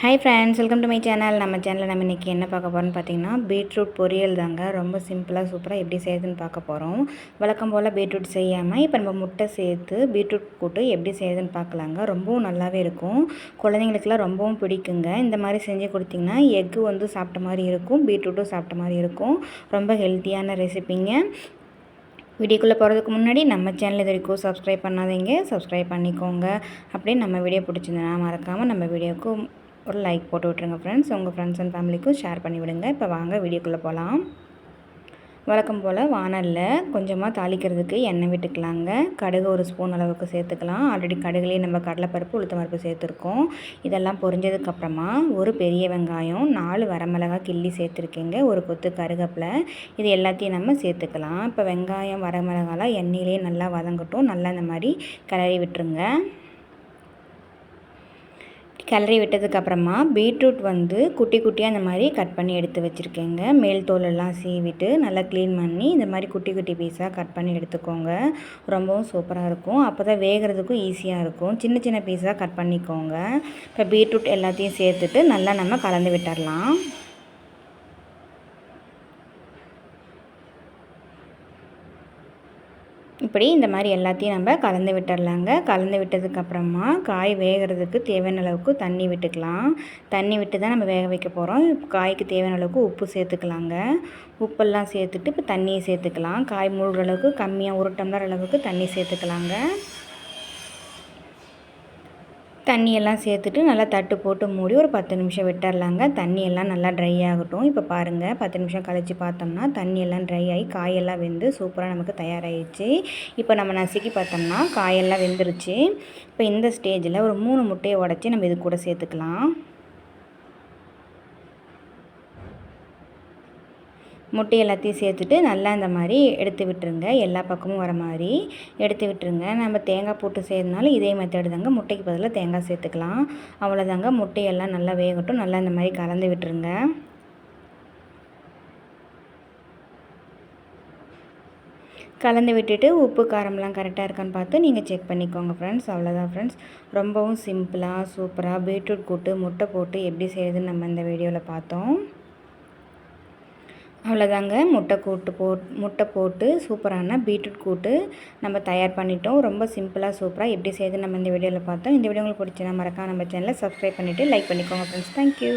Hi friends welcome to my channel நம்ம சேனலில் நம்ம இன்றைக்கி என்ன பார்க்க போகிறோம்னு பார்த்தீங்கன்னா பீட்ரூட் பொரியல் தாங்க. ரொம்ப சிம்பிளாக சூப்பராக எப்படி செய்யுதுன்னு பார்க்க போகிறோம் வழக்கம் போல் பீட்ரூட் செய்யாமல் இப்போ நம்ம முட்டை சேர்த்து பீட்ரூட் கூட்டு எப்படி செய்யுதுன்னு பார்க்கலாங்க. ரொம்பவும் நல்லாவே இருக்கும். குழந்தைங்களுக்குலாம் ரொம்பவும் பிடிக்குங்க. இந்த மாதிரி செஞ்சு கொடுத்திங்கன்னா எக்கு வந்து சாப்பிட்ட மாதிரி இருக்கும் பீட்ரூட்டும் சாப்பிட்ட மாதிரி இருக்கும். ரொம்ப ஹெல்த்தியான ரெசிபிங்க வீடியோக்குள்ளே போகிறதுக்கு முன்னாடி நம்ம சேனல் இது வரைக்கும் சப்ஸ்கிரைப் பண்ணாதீங்க. சப்ஸ்கிரைப் பண்ணிக்கோங்க. அப்படியே நம்ம வீடியோ பிடிச்சிருந்தனா மறக்காமல் நம்ம வீடியோக்கும் ஒரு லைக் போட்டு விட்ருங்க ஃப்ரெண்ட்ஸ் உங்கள் ஃப்ரெண்ட்ஸ் அண்ட் ஃபேமிலிக்கும் ஷேர் பண்ணி விடுங்க. இப்போ வாங்க வீடியோக்குள்ளே போகலாம் வழக்கம் போல் வானலில் கொஞ்சமாக தாளிக்கிறதுக்கு எண்ணெய் விட்டுக்கலாங்க. கடுகு ஒரு ஸ்பூன் அளவுக்கு சேர்த்துக்கலாம். ஆல்ரெடி கடுகுலேயே நம்ம கடலைப்பருப்பு உளுத்தம்பருப்பு சேர்த்துருக்கோம். இதெல்லாம் பொரிஞ்சதுக்கப்புறமா ஒரு பெரிய வெங்காயம் நாலு வரமிளகாய் கிள்ளி சேர்த்துருக்கேங்க. ஒரு கொத்து கருகப்பில். இது எல்லாத்தையும் நம்ம சேர்த்துக்கலாம். இப்போ வெங்காயம் வரமிளகாலாம் எண்ணெயிலே நல்லா வதங்கட்டும். நல்லா இந்த மாதிரி கிளறி விட்டுருங்க. கிளறி விட்டதுக்கப்புறமா பீட்ரூட் வந்து குட்டி குட்டியாக இந்த மாதிரி கட் பண்ணி எடுத்து வச்சுருக்கேங்க. மேல் தோலெல்லாம் சீவிட்டு நல்லா க்ளீன் பண்ணி இந்த மாதிரி குட்டி குட்டி பீஸாக கட் பண்ணி எடுத்துக்கோங்க. ரொம்பவும் சூப்பராக இருக்கும். அப்போ தான் வேகிறதுக்கும் ஈஸியாக இருக்கும். சின்ன சின்ன பீஸாக கட் பண்ணிக்கோங்க. இப்போ பீட்ரூட் எல்லாத்தையும் சேர்த்துட்டு நல்லா நம்ம கலந்து விட்டுடலாம் இப்படி இந்த மாதிரி எல்லாத்தையும் நம்ம கலந்து விட்டுடலாங்க. கலந்து விட்டதுக்கப்புறமா காய் வேகிறதுக்கு தேவையான அளவுக்கு தண்ணி விட்டுக்கலாம். தண்ணி விட்டு தான் நம்ம வேக வைக்க போகிறோம் காய்க்கு தேவையான அளவுக்கு உப்பு சேர்த்துக்கலாங்க. உப்பெல்லாம் சேர்த்துட்டு இப்போ தண்ணியை சேர்த்துக்கலாம். காய் முழுகிற அளவுக்கு கம்மியாக ஒரு டம்ளர் அளவுக்கு தண்ணி சேர்த்துக்கலாங்க. தண்ணியெல்லாம் சேர்த்துட்டு நல்லா தட்டு போட்டு மூடி ஒரு பத்து நிமிஷம் விட்டுடலாங்க தண்ணியெல்லாம் நல்லா ட்ரை ஆகட்டும். இப்போ பாருங்கள் பத்து நிமிஷம் கழித்து பார்த்தோம்னா தண்ணியெல்லாம் ட்ரை ஆகி காயெல்லாம் வெந்து சூப்பராக நமக்கு தயாராகிடுச்சு இப்போ நம்ம நசுக்கி பார்த்தோம்னா காயெல்லாம் வெந்துருச்சு. இப்போ இந்த ஸ்டேஜில் ஒரு மூணு முட்டையை உடச்சி நம்ம இது கூட சேர்த்துக்கலாம். முட்டை எல்லாத்தையும் சேர்த்துட்டு நல்லா இந்த மாதிரி எடுத்து விட்டுருங்க. எல்லா பக்கமும் வர மாதிரி எடுத்து விட்டுருங்க. நம்ம தேங்காய் போட்டு செய்கிறதுனால இதே மெத்தடு தாங்க. முட்டைக்கு பதிலாக தேங்காய் சேர்த்துக்கலாம். அவ்வளோதாங்க முட்டையெல்லாம் நல்லா வேகட்டும். நல்லா இந்த மாதிரி கலந்து விட்டுருங்க. கலந்து விட்டுட்டு உப்பு காரம்லாம் கரெக்டாக இருக்கான்னு பார்த்து நீங்கள் செக் பண்ணிக்கோங்க ஃப்ரெண்ட்ஸ் அவ்வளோதான் ஃப்ரெண்ட்ஸ் ரொம்பவும் சிம்பிளாக சூப்பராக பீட்ரூட் கூட்டு முட்டை போட்டு எப்படி செய்யுதுன்னு நம்ம இந்த வீடியோவில் பார்த்தோம். அவ்வளோதாங்க. முட்டை கூட்டு போட் முட்டை போட்டு சூப்பரான பீட்ரூட் கூட்டு நம்ம தயார் பண்ணிட்டோம். ரொம்ப சிம்பிளாக சூப்பராக எப்படி செய்யுது நம்ம இந்த வீடியோவில் பார்த்தோம். இந்த வீடியோ உங்களுக்கு பிடிச்சினா மறக்காம நம்ம சேனலை சப்ஸ்கிரைப் பண்ணிவிட்டு லைக் பண்ணிக்கோங்க ஃப்ரெண்ட்ஸ் தேங்க்யூ